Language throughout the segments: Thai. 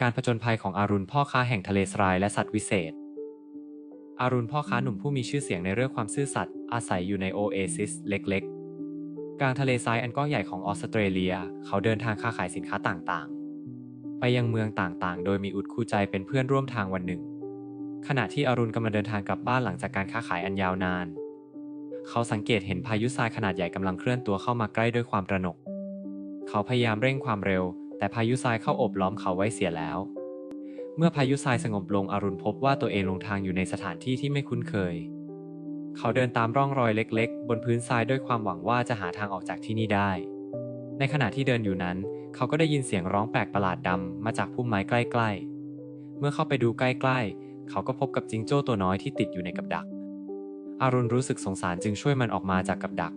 การผจญภัยของอารุณพ่อค้าแห่งทะเลทรายและสัตว์วิเศษ อารุณพ่อค้าหนุ่มผู้มีชื่อเสียงในเรื่องความซื่อสัตย์อาศัยอยู่ในโอเอซิสเล็กๆ กลางทะเลทรายอันกว้างใหญ่ของออสเตรเลีย เขาเดินทางค้าขายสินค้าต่างๆ ไปยังเมืองต่างๆ โดยมีอุดคู่ใจเป็นเพื่อนร่วมทางวันหนึ่ง ขณะที่อารุณกำลังเดินทางกลับบ้านหลังจากการค้าขายอันยาวนาน เขาสังเกตเห็นพายุทรายขนาดใหญ่กำลังเคลื่อนตัวเข้ามาใกล้ด้วยความระหนก เขาพยายามเร่งความเร็ว แต่พายุทรายเข้าอบล้อมเขาไว้เสียแล้ว เมื่อพายุทรายสงบลงอรุณพบว่าตัวเองลงทางอยู่ในสถานที่ที่ไม่คุ้นเคย เขาเดินตามร่องรอยเล็กๆ บนพื้นทรายด้วยความหวังว่าจะหาทางออกจากที่นี่ได้ ในขณะที่เดินอยู่นั้น เขาก็ได้ยินเสียงร้องแปลกประหลาดดำมาจากพุ่มไม้ใกล้ๆ เมื่อเข้าไปดูใกล้ๆ เขาก็พบกับจิงโจ้ตัวน้อยที่ติดอยู่ในกับดัก อารุณรู้สึกสงสารจึงช่วยมันออกมาจากกับดัก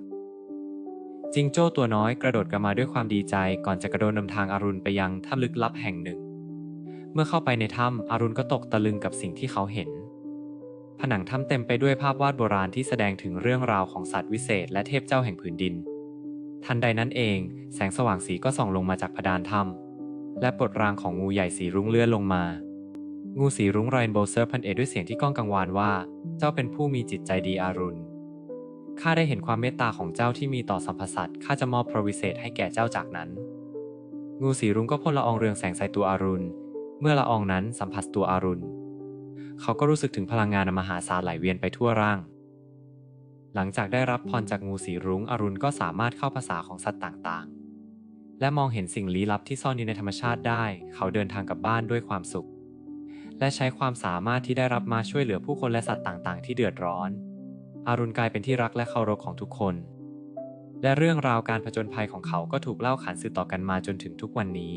จิงโจ้ตัวน้อยกระโดดกลับมาด้วยความดีใจก่อนจะกระโดดนำทางอารุณไปยังถ้ำลึกลับแห่งหนึ่ง เมื่อเข้าไปในถ้ำอารุณก็ตกตะลึงกับสิ่งที่เขาเห็น ผนังถ้ำเต็มไปด้วยภาพวาดโบราณที่แสดงถึงเรื่องราวของสัตว์วิเศษและเทพเจ้าแห่งผืนดิน ทันใดนั้นเอง แสงสว่างสีก็ส่องลงมาจากเพดานถ้ำและปลดรางของงูใหญ่สีรุ้งเลื่อนลงมา งูสีรุ้งไรนโบว์เซอร์พันเอด้วยเสียงที่ก้องกังวานว่า เจ้าเป็นผู้มีจิตใจดีอารุณ ข้าได้เห็นความเมตตาของเจ้าที่มีต่อสัมพสัตว์ข้าจะมอบพระวิเศษให้แก่เจ้าจากนั้น งูสีรุ้งก็พ่นละอองเรืองแสงใส่ตัวอารุณ เมื่อละอองนั้นสัมผัสตัวอารุณ เขาก็รู้สึกถึงพลังงานมหาศาลไหลเวียนไปทั่วร่าง หลังจากได้รับพรจากงูสีรุ้งอรุณก็สามารถเข้าภาษาของสัตว์ต่างๆ และมองเห็นสิ่งลี้ลับที่ซ่อนอยู่ในธรรมชาติได้ เขาเดินทางกลับบ้านด้วยความสุข และใช้ความสามารถที่ได้รับมาช่วยเหลือผู้คนและสัตว์ต่างๆ ที่เดือดร้อน อารุณกลายเป็นที่รักและเคารพของทุกคน และเรื่องราวการผจญภัยของเขาก็ถูกเล่าขานสืบต่อกันมาจนถึงทุกวันนี้